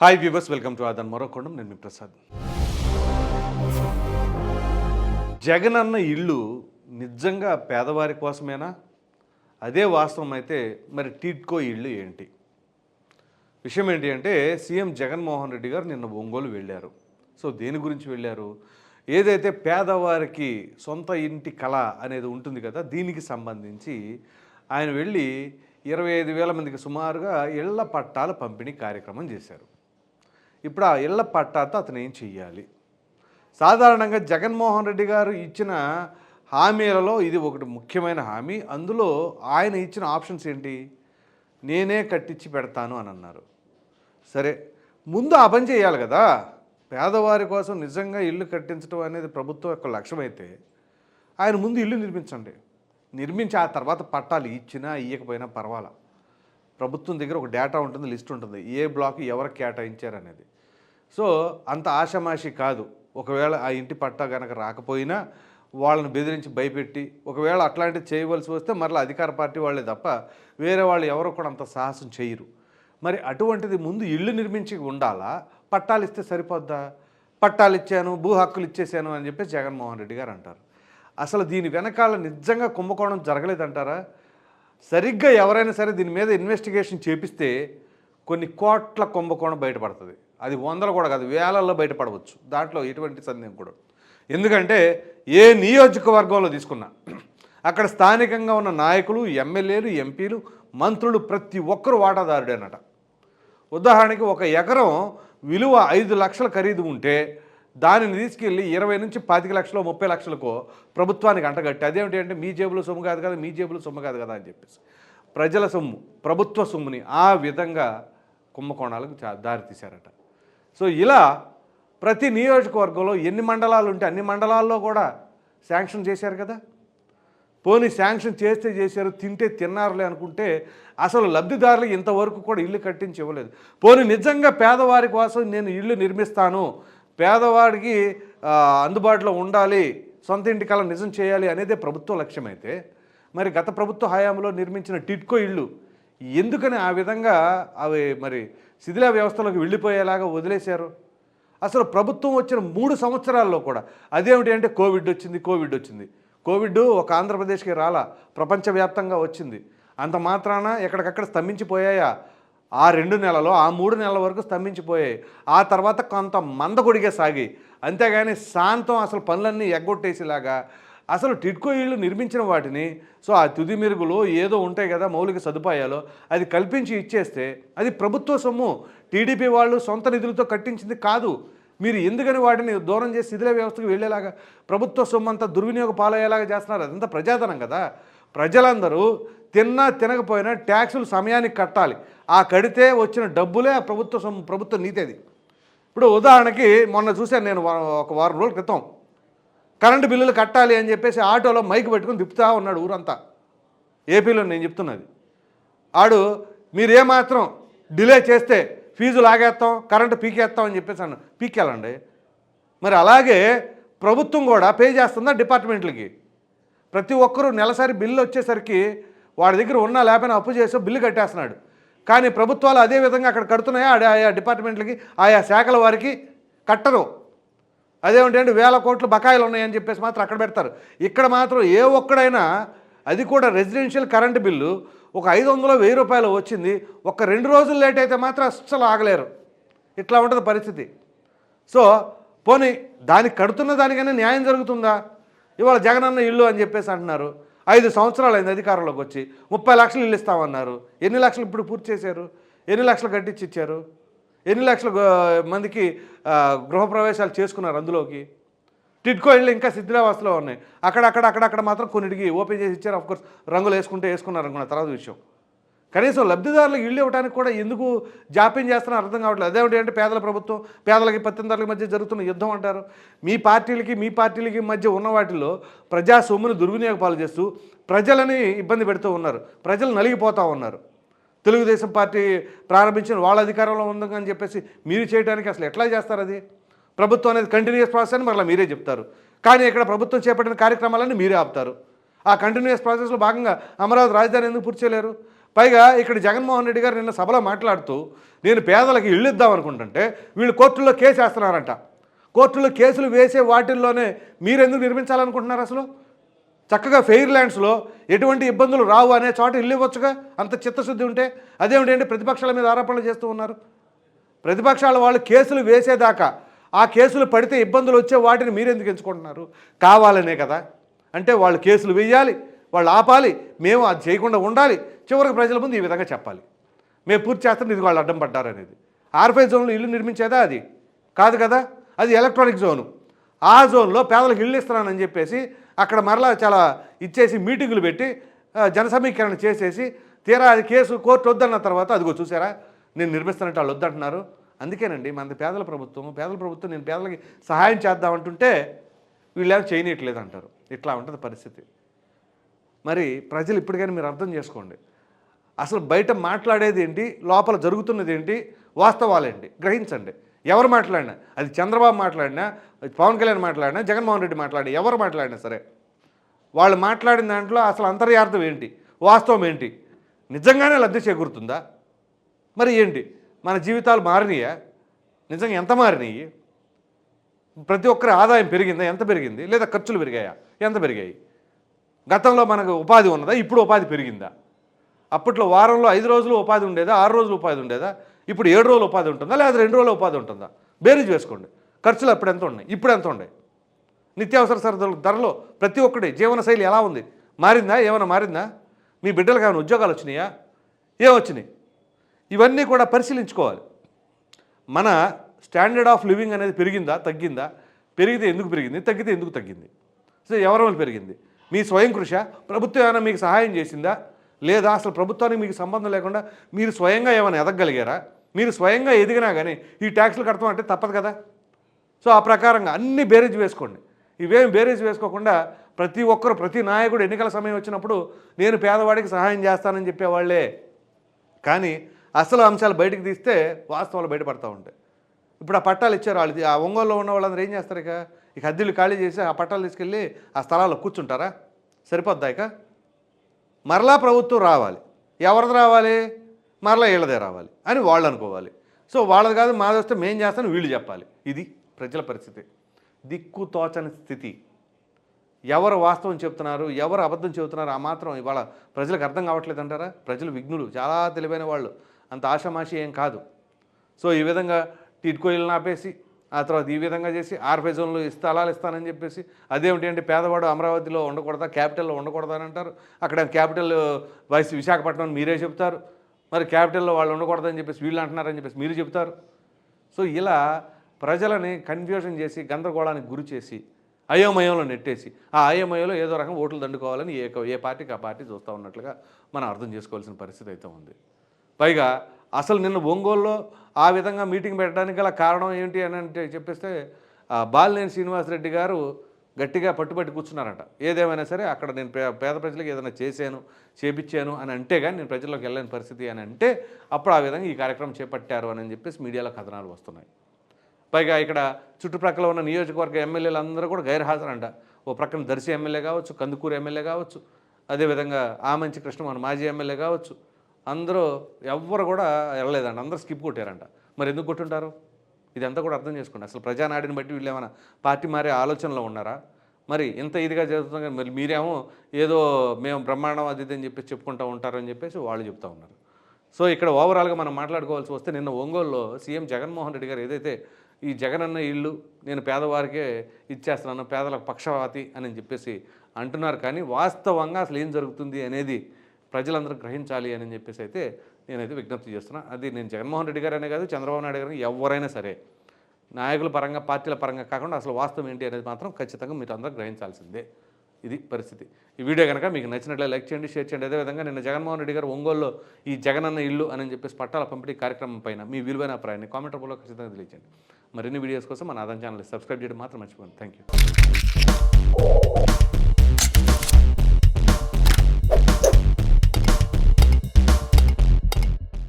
Hi viewers welcome to ఆదన్ మరోకొండం నేను మీ ప్రసాద్ జగన్ అన్న ఇల్లు నిజంగా పేదవారి కోసమేనా అదే వాస్తవం అయితే మరి టీట్కో ఇల్లు ఏంటి విషయం ఏంటి అంటే సీఎం జగన్మోహన్ రెడ్డి గారు నిన్న ఒంగోలు వెళ్ళారు సో దేని గురించి వెళ్ళారు ఏదైతే పేదవారికి సొంత ఇంటి కళ అనేది ఉంటుంది కదా దీనికి సంబంధించి ఆయన వెళ్ళి ఇరవై ఐదు వేల మందికి సుమారుగా ఇళ్ళ పట్టాల పంపిణీ కార్యక్రమం చేశారు ఇప్పుడు ఆ ఇళ్ళ పట్టాతో అతను ఏం చెయ్యాలి? సాధారణంగా జగన్మోహన్ రెడ్డి గారు ఇచ్చిన హామీలలో ఇది ఒకటి ముఖ్యమైన హామీ. అందులో ఆయన ఇచ్చిన ఆప్షన్స్ ఏంటి? నేనే కట్టించి పెడతాను అని అన్నారు. సరే ముందు ఆ పని చేయాలి కదా. పేదవారి కోసం నిజంగా ఇల్లు కట్టించడం అనేది ప్రభుత్వం యొక్క లక్ష్యమైతే ఆయన ముందు ఇల్లు నిర్మించండి. నిర్మించి ఆ తర్వాత పట్టాలు ఇచ్చినా ఇవ్వకపోయినా పర్వాలా? ప్రభుత్వం దగ్గర ఒక డేటా ఉంటుంది లిస్ట్ ఉంటుంది. ఏ బ్లాక్ ఎవరు కేటాయించారు అనేది సో అంత ఆషమాషి కాదు. ఒకవేళ ఆ ఇంటి పట్టా కనుక రాకపోయినా వాళ్ళని బెదిరించి భయపెట్టి ఒకవేళ అట్లాంటివి చేయవలసి వస్తే మరలా అధికార పార్టీ వాళ్ళే తప్ప వేరే వాళ్ళు ఎవరు కూడా అంత సాహసం చేయరు. మరి అటువంటిది ముందు ఇల్లు నిర్మించి ఉండాలా? పట్టాలు ఇస్తే సరిపోద్దా? పట్టాలు ఇచ్చాను భూ హక్కులు ఇచ్చేసాను అని చెప్పి జగన్మోహన్ రెడ్డి గారు అంటారు. అసలు దీని వెనకాల నిజంగా కుంభకోణం జరగలేదంటారా? సరిగ్గా ఎవరైనా సరే దీని మీద ఇన్వెస్టిగేషన్ చేపిస్తే కొన్ని కోట్ల కుంభకోణం బయటపడుతుంది. అది వందలు కూడా కాదు వేలల్లో బయటపడవచ్చు. దాంట్లో ఎటువంటి సందేహం కూడా ఎందుకంటే ఏ నియోజకవర్గంలో తీసుకున్నా అక్కడ స్థానికంగా ఉన్న నాయకులు ఎమ్మెల్యేలు ఎంపీలు మంత్రులు ప్రతి ఒక్కరు వాటాదారుడేనట. ఉదాహరణకి ఒక ఎకరం విలువ ఐదు లక్షల ఖరీదు ఉంటే దానిని తీసుకెళ్ళి ఇరవై నుంచి పాతిక లక్షలు ముప్పై లక్షలకు ప్రభుత్వానికి అంటగట్టి అదేమిటి అంటే మీ జేబులో సొమ్ము కాదు కదా మీ జేబులో సొమ్ము కాదు కదా అని చెప్పేసి. ప్రజల సొమ్ము ప్రభుత్వ సొమ్ముని ఆ విధంగా కుంభకోణాలకు దారితీశారట. సో ఇలా ప్రతి నియోజకవర్గంలో ఎన్ని మండలాలు ఉంటే అన్ని మండలాల్లో కూడా శాంక్షన్ చేశారు కదా. పోనీ శాంక్షన్ చేస్తే చేశారు తింటే తిన్నారులే అనుకుంటే అసలు లబ్ధిదారులు ఇంతవరకు కూడా ఇల్లు కట్టించి ఇవ్వలేదు. పోనీ నిజంగా పేదవారి కోసం నేను ఇల్లు నిర్మిస్తాను పేదవాడికి అందుబాటులో ఉండాలి సొంత ఇంటి కళ నిజం చేయాలి అనేదే ప్రభుత్వ లక్ష్యమైతే మరి గత ప్రభుత్వ హయాంలో నిర్మించిన టిట్కో ఇళ్ళు ఎందుకని ఆ విధంగా అవి మరి శిథిల వ్యవస్థలోకి వెళ్ళిపోయేలాగా వదిలేశారు? అసలు ప్రభుత్వం వచ్చిన మూడు సంవత్సరాల్లో కూడా అదేమిటి అంటే కోవిడ్ వచ్చింది కోవిడ్ వచ్చింది. కోవిడ్ ఒక ఆంధ్రప్రదేశ్కి రాలా ప్రపంచవ్యాప్తంగా వచ్చింది. అంత మాత్రాన ఎక్కడికక్కడ స్తంభించిపోయాయా? ఆ రెండు నెలలో ఆ మూడు నెలల వరకు స్తంభించిపోయాయి. ఆ తర్వాత కొంత మందకొడిగా సాగి అంతేగాని శాంతం అసలు పనులన్నీ ఎగ్గొట్టేసేలాగా అసలు టిడ్కో ఇళ్ళు నిర్మించిన వాటిని సో ఆ తుది మెరుగులు ఏదో ఉంటాయి కదా మౌలిక సదుపాయాలు అది కల్పించి ఇచ్చేస్తే అది ప్రభుత్వ సొమ్ము. టీడీపీ వాళ్ళు సొంత నిధులతో కట్టించింది కాదు. మీరు ఎందుకని వాటిని దూరం చేసి శిథిల వ్యవస్థకు వెళ్ళేలాగా ప్రభుత్వ సొమ్ము అంతా దుర్వినియోగ పాలయ్యేలాగా చేస్తున్నారు? అదంతా ప్రజాధనం కదా. ప్రజలందరూ తిన్నా తినకపోయినా ట్యాక్సులు సమయానికి కట్టాలి. ఆ కడితే వచ్చిన డబ్బులే ఆ ప్రభుత్వ ప్రభుత్వ నీతి అది. ఇప్పుడు ఉదాహరణకి మొన్న చూశాను నేను ఒక వారం రోజుల క్రితం. కరెంటు బిల్లులు కట్టాలి అని చెప్పేసి ఆటోలో మైక్ పెట్టుకుని తిప్పుతా ఉన్నాడు ఊరంతా. ఏపీలో నేను చెప్తున్నది. ఆడు మీరేమాత్రం డిలే చేస్తే ఫీజు లాగేస్తాం కరెంటు పీకేస్తాం అని చెప్పేసి అన్న పీకేయాలండి. మరి అలాగే ప్రభుత్వం కూడా పే చేస్తుందా డిపార్ట్మెంట్లకి? ప్రతి ఒక్కరూ నెలసరి బిల్లు వచ్చేసరికి వాడి దగ్గర ఉన్న లేకపోయినా అప్పు చేసి బిల్లు కట్టేస్తున్నాడు. కానీ ప్రభుత్వాలు అదే విధంగా అక్కడ కడుతున్నాయా? ఆడ- ఆయా డిపార్ట్మెంట్లకి ఆయా శాఖల వారికి కట్టరు. అదేమిటంటే వేల కోట్లు బకాయిలు ఉన్నాయని చెప్పేసి మాత్రం అక్కడ పెడతారు. ఇక్కడ మాత్రం ఏ ఒక్కడైనా అది కూడా రెసిడెన్షియల్ కరెంటు బిల్లు ఒక ఐదు వందలు వెయ్యి రూపాయలు వచ్చింది. ఒక రెండు రోజులు లేట్ అయితే మాత్రం అస్సలు ఆగలేరు. ఇట్లా ఉంటుంది పరిస్థితి. సో పోనీ దానికి కడుతున్న దానికైనా న్యాయం జరుగుతుందా? ఇవాళ జగనన్న ఇల్లు అని చెప్పేసి అంటున్నారు. ఐదు సంవత్సరాలు అయింది అధికారంలోకి వచ్చి. ముప్పై లక్షలు ఇల్లు ఇస్తామన్నారు. ఎన్ని లక్షలు ఇప్పుడు పూర్తి చేశారు? ఎన్ని లక్షలు కట్టించి ఇచ్చారు? ఎన్ని లక్షల మందికి గృహప్రవేశాలు చేసుకున్నారు అందులోకి? టిడ్కో ఇళ్ళు ఇంకా శిథిలావస్థలో ఉన్నాయి. అక్కడక్కడ అక్కడక్కడ మాత్రం కొన్నిటికి ఓపెన్ చేసి ఇచ్చారు. అఫ్కోర్స్ రంగులు వేసుకుంటే వేసుకున్నారు అనుకున్న తర్వాత విషయం. కనీసం లబ్ధిదారులకు ఇళ్ళు ఇవ్వడానికి కూడా ఎందుకు జాప్యం చేస్తున్నా అర్థం కావట్లేదు. అదేమిటి అంటే పేదల ప్రభుత్వం పేదలకి పత్తిదారులకి మధ్య జరుగుతున్న యుద్ధం అంటారు. మీ పార్టీలకి మీ పార్టీలకి మధ్య ఉన్న వాటిలో ప్రజా సొమ్మును దుర్వినియోగ పాలు చేస్తూ ప్రజలని ఇబ్బంది పెడుతూ ఉన్నారు. ప్రజలు నలిగిపోతూ ఉన్నారు. తెలుగుదేశం పార్టీ ప్రారంభించిన వాళ్ళ అధికారంలో ఉందని చెప్పేసి మీరు చేయడానికి అసలు ఎట్లా చేస్తారు అది? ప్రభుత్వం అనేది కంటిన్యూస్ ప్రాసెస్ అని మరలా మీరే చెప్తారు. కానీ ఇక్కడ ప్రభుత్వం చేపట్టిన కార్యక్రమాలన్నీ మీరే ఆపుతారు. ఆ కంటిన్యూస్ ప్రాసెస్లో భాగంగా అమరావతి రాజధాని ఎందుకు పూర్తి చేయలేరు? పైగా ఇక్కడ జగన్మోహన్ రెడ్డి గారు నిన్న సభలో మాట్లాడుతూ నేను పేదలకు ఇళ్ళు ఇద్దాం అనుకుంటుంటే వీళ్ళు కోర్టుల్లో కేసు వేస్తున్నారంట. కోర్టులో కేసులు వేసే వాటిల్లోనే మీరెందుకు నిర్మించాలనుకుంటున్నారు అసలు? చక్కగా ఫెయిర్ ల్యాండ్స్లో ఎటువంటి ఇబ్బందులు రావు అనే చోట ఇల్లు ఇవ్వచ్చుగా? అంత చిత్తశుద్ధి ఉంటే అదేమిటంటే ప్రతిపక్షాల మీద ఆరోపణలు చేస్తూ ఉన్నారు? ప్రతిపక్షాల వాళ్ళు కేసులు వేసేదాకా ఆ కేసులు పడితే ఇబ్బందులు వచ్చే వాటిని మీరెందుకు ఎంచుకుంటున్నారు? కావాలనే కదా. అంటే వాళ్ళు కేసులు వేయాలి వాళ్ళు ఆపాలి మేము అది చేయకుండా ఉండాలి. చివరికి ప్రజల ముందు ఈ విధంగా చెప్పాలి. మేము పూర్తి చేస్తాం ఇది వాళ్ళు అడ్డం పడ్డారనేది ఆర్ఫై జోన్లో ఇల్లు నిర్మించేదా అది? కాదు కదా? అది ఎలక్ట్రానిక్ జోను. ఆ జోన్లో పేదలకు ఇల్లు ఇస్తున్నానని చెప్పేసి అక్కడ మరలా చాలా ఇచ్చేసి మీటింగులు పెట్టి జనసమీకరణ జన సమీకరణ చేసేసి తీరా అది కేసు కోర్టు వద్దన్న తర్వాత అదిగో చూసారా? నేను నిర్మిస్తానంటే వాళ్ళు వద్దంటున్నారు. అందుకేనండి మనది పేదల ప్రభుత్వం పేదల ప్రభుత్వం నేను పేదలకి సహాయం చేద్దామంటుంటే వీళ్ళేమో చేయనీయట్లేదు అంటారు. ఇట్లా ఉంటుంది పరిస్థితి. మరి ప్రజలు ఇప్పటికైనా మీరు అర్థం చేసుకోండి. అసలు బయట మాట్లాడేది ఏంటి లోపల జరుగుతున్నది ఏంటి వాస్తవాలేంటి? గ్రహించండి. ఎవరు మాట్లాడినా? అది చంద్రబాబు మాట్లాడినా? పవన్ కళ్యాణ్ మాట్లాడినా? జగన్మోహన్ రెడ్డి మాట్లాడినా? ఎవరు మాట్లాడినా సరే. వాళ్ళు మాట్లాడిన దాంట్లో అసలు అంతర్యార్థం ఏంటి? వాస్తవం ఏంటి? నిజంగానే లబ్ధి చేకూరుతుందా? మరి ఏంటి? మన జీవితాలు మారినాయా? నిజంగా ఎంత మారినాయి? ప్రతి ఒక్కరి ఆదాయం పెరిగిందా? ఎంత పెరిగింది? లేదా ఖర్చులు పెరిగాయా? ఎంత పెరిగాయి? గతంలో మనకు ఉపాధి ఉన్నదా? ఇప్పుడు ఉపాధి పెరిగిందా? అప్పట్లో వారంలో ఐదు రోజులు ఉపాధి ఉండేదా? ఆరు రోజులు ఉపాధి ఉండేదా? ఇప్పుడు ఏడు రోజులు ఉపాధి ఉంటుందా? లేదా రెండు రోజులు ఉపాధి ఉంటుందా? బేరీజ్ వేసుకోండి. ఖర్చులు అప్పుడు ఎంత ఉన్నాయి? ఇప్పుడు ఎంత ఉన్నాయి? నిత్యావసర సరదాలు ధరలో ప్రతి ఒక్కటి జీవనశైలి ఎలా ఉంది? మారిందా? ఏమైనా మారిందా? మీ బిడ్డలకు ఏమైనా ఉద్యోగాలు వచ్చినాయా? ఏమొచ్చినాయి ఇవన్నీ కూడా పరిశీలించుకోవాలి. మన స్టాండర్డ్ ఆఫ్ లివింగ్ అనేది పెరిగిందా? తగ్గిందా? పెరిగితే ఎందుకు పెరిగింది? తగ్గితే ఎందుకు తగ్గింది? సో ఎవరి వల్ల పెరిగింది? మీ స్వయం కృష? ప్రభుత్వం ఏమైనా మీకు సహాయం చేసిందా? లేదా అసలు ప్రభుత్వానికి మీకు సంబంధం లేకుండా మీరు స్వయంగా ఏమైనా ఎదగగలిగారా మీరు స్వయంగా ఎదిగినా కానీ ఈ ట్యాక్స్లు కడతాం అంటే తప్పదు కదా? సో ఆ ప్రకారంగా అన్ని బేరేజ్ వేసుకోండి. ఇవేం బేరేజ్ వేసుకోకుండా ప్రతి ఒక్కరు ప్రతి నాయకుడు ఎన్నికల సమయం వచ్చినప్పుడు నేను పేదవాడికి సహాయం చేస్తానని చెప్పేవాళ్ళే. కానీ అసలు అంశాలు బయటకు తీస్తే వాస్తవాలు బయటపడతా ఉంటాయి. ఇప్పుడు ఆ పట్టాలు ఇచ్చారు వాళ్ళు. ఆ ఒంగోలులో ఉన్న వాళ్ళందరూ ఏం చేస్తారు ఇక? ఇక అద్దెలు ఖాళీ చేసి ఆ పట్టాలు తీసుకెళ్ళి ఆ స్థలాల్లో కూర్చుంటారా? సరిపోద్దా ఇక? మరలా ప్రభుత్వం రావాలి. ఎవరిది రావాలి? మరలా వీళ్ళదే రావాలి అని వాళ్ళు అనుకోవాలి. సో వాళ్ళది కాదు మాది వస్తే మేం చేస్తాను వీళ్ళు చెప్పాలి. ఇది ప్రజల పరిస్థితి. దిక్కు తోచని స్థితి. ఎవరు వాస్తవం చెప్తున్నారు ఎవరు అబద్ధం చెబుతున్నారు? ఆ మాత్రం ఇవాళ ప్రజలకు అర్థం కావట్లేదు అంటారా? ప్రజలు విఘ్నులు చాలా తెలివైన వాళ్ళు. అంత ఆషామాషి ఏం కాదు. సో ఈ విధంగా టిట్కో ఆపేసి ఆ తర్వాత ఈ విధంగా చేసి ఆర్ఫై జోన్లో స్థలాలు ఇస్తానని చెప్పేసి అదేమిటి అంటే పేదవాడు అమరావతిలో ఉండకూడదా క్యాపిటల్లో ఉండకూడదా అని అంటారు. అక్కడ క్యాపిటల్ వైస్ విశాఖపట్నం మీరే చెప్తారు మరి క్యాపిటల్లో వాళ్ళు ఉండకూడదని చెప్పేసి వీళ్ళు అంటున్నారని చెప్పేసి మీరు చెప్తారు సో ఇలా ప్రజలని కన్ఫ్యూజన్ చేసి గందరగోళానికి గురి చేసి అయోమయంలో నెట్టేసి ఆ అయోమయంలో ఏదో రకం ఓట్లు దండుకోవాలని ఏ ఏ పార్టీకి ఆ పార్టీ చూస్తూ ఉన్నట్లుగా మనం అర్థం చేసుకోవాల్సిన పరిస్థితి అయితే ఉంది. పైగా అసలు నిన్న ఒంగోలులో ఆ విధంగా మీటింగ్ పెట్టడానికి గల కారణం ఏంటి అని అంటే చెప్పేస్తే బాలినేని శ్రీనివాసరెడ్డి గారు గట్టిగా పట్టుబట్టి కూర్చున్నారట. ఏదేమైనా సరే అక్కడ నేను పే- పేద ప్రజలకు ఏదైనా చేశాను చేపించాను అని అంటే కానీ నేను ప్రజల్లోకి వెళ్ళని పరిస్థితి అని అంటే అప్పుడు ఆ విధంగా ఈ కార్యక్రమం చేపట్టారు అని చెప్పేసి మీడియాలో కథనాలు వస్తున్నాయి. పైగా ఇక్కడ చుట్టుప్రక్కల ఉన్న నియోజకవర్గ ఎమ్మెల్యేలు అందరూ కూడా గైర్హాజరంట. ఓ ప్రక్కన దర్శి ఎమ్మెల్యే కావచ్చు కందుకూరు ఎమ్మెల్యే కావచ్చు అదేవిధంగా ఆమంచి కృష్ణ మన మాజీ ఎమ్మెల్యే కావచ్చు అందరూ ఎవ్వరు కూడా వెళ్ళలేదంట. అందరూ స్కిప్ కొట్టారంట. మరి ఎందుకు కొట్టుంటారు? ఇదంతా కూడా అర్థం చేసుకోండి. అసలు ప్రజానాడిని బట్టి వీళ్ళు ఏమైనా పార్టీ మారే ఆలోచనలో ఉన్నారా? మరి ఇంత ఇదిగా జరుగుతుంది కానీ మరి మీరేమో ఏదో మేము బ్రహ్మాండం అది అని చెప్పేసి చెప్పుకుంటూ ఉంటారని చెప్పేసి వాళ్ళు చెప్తా ఉన్నారు. సో ఇక్కడ ఓవరాల్గా మనం మాట్లాడుకోవాల్సి వస్తే నిన్న ఒంగోలులో సీఎం జగన్మోహన్ రెడ్డి గారు ఏదైతే ఈ జగనన్న ఇల్లు నేను పేదవారికే ఇచ్చేస్తున్నాను పేదలకు పక్షవాతి అని చెప్పేసి అంటున్నారు. కానీ వాస్తవంగా అసలు ఏం జరుగుతుంది అనేది ప్రజలందరూ గ్రహించాలి అని చెప్పేసి అయితే నేనైతే విజ్ఞప్తి చేస్తున్నాను అది నేను జగన్మోహన్ రెడ్డి గారనే కాదు చంద్రబాబు నాయుడు గారిని ఎవరైనా సరే నాయకుల పరంగా పార్టీల పరంగా కాకుండా అసలు వాస్తవం ఏంటి అనేది మాత్రం ఖచ్చితంగా మీరు అందరూ గ్రహించాల్సిందే. ఇది పరిస్థితి. ఈ వీడియో కనుక మీకు నచ్చినట్లే లైక్ చేయండి షేర్ చేయండి. అదేవిధంగా నిన్న జగన్మోహన్ రెడ్డి గారు ఒంగోలులో ఈ జగనన్న ఇల్లు అని చెప్పేసి పట్టాల పంపిణీ కార్యక్రమం పైన మీ విలువైన అభిప్రాయాన్ని కామెంట్ రూపంలో ఖచ్చితంగా తెలియజేయండి మరిన్ని వీడియోస్ కోసం మన ఆదాయం ఛానల్ సబ్స్క్రైబ్ చేయడం మాత్రం మర్చిపోండి థ్యాంక్ యూ